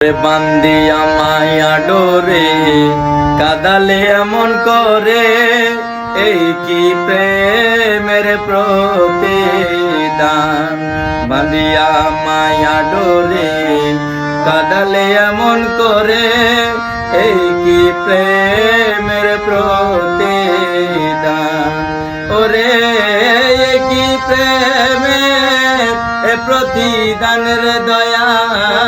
বান্দিয়া মায়া ডোরে কাদালে এমন করে। এই কি প্রেমের প্রতিদান? বান্দিয়া মায়া ডোরে কাদালে এমন করে। এই কি প্রেমের প্রতিদান? ওরে কি প্রেমের প্রতিদানের কি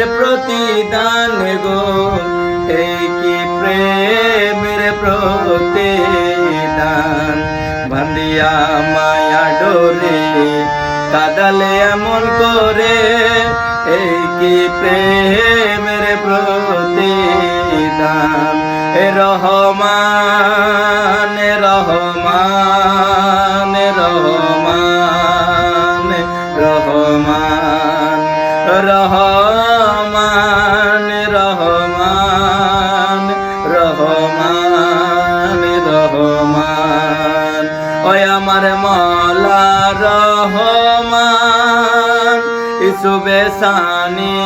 এ প্রতিদান গো। এই কি প্রেমের প্রতিদান। ভান্দিয়া মায়া ডোরে কাদালে এমন করে এই কি প্রেমের প্রতিদান। রহমান রহমান রহমান রহমান রহমান। ওই আমার মলা রহমান, ইসুবে সানি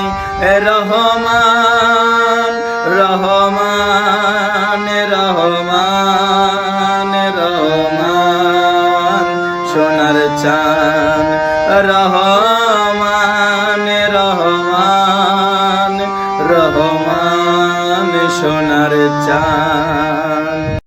রহমান রহমান রহমান রহমান। সোনার চান রহমান। সোনার চা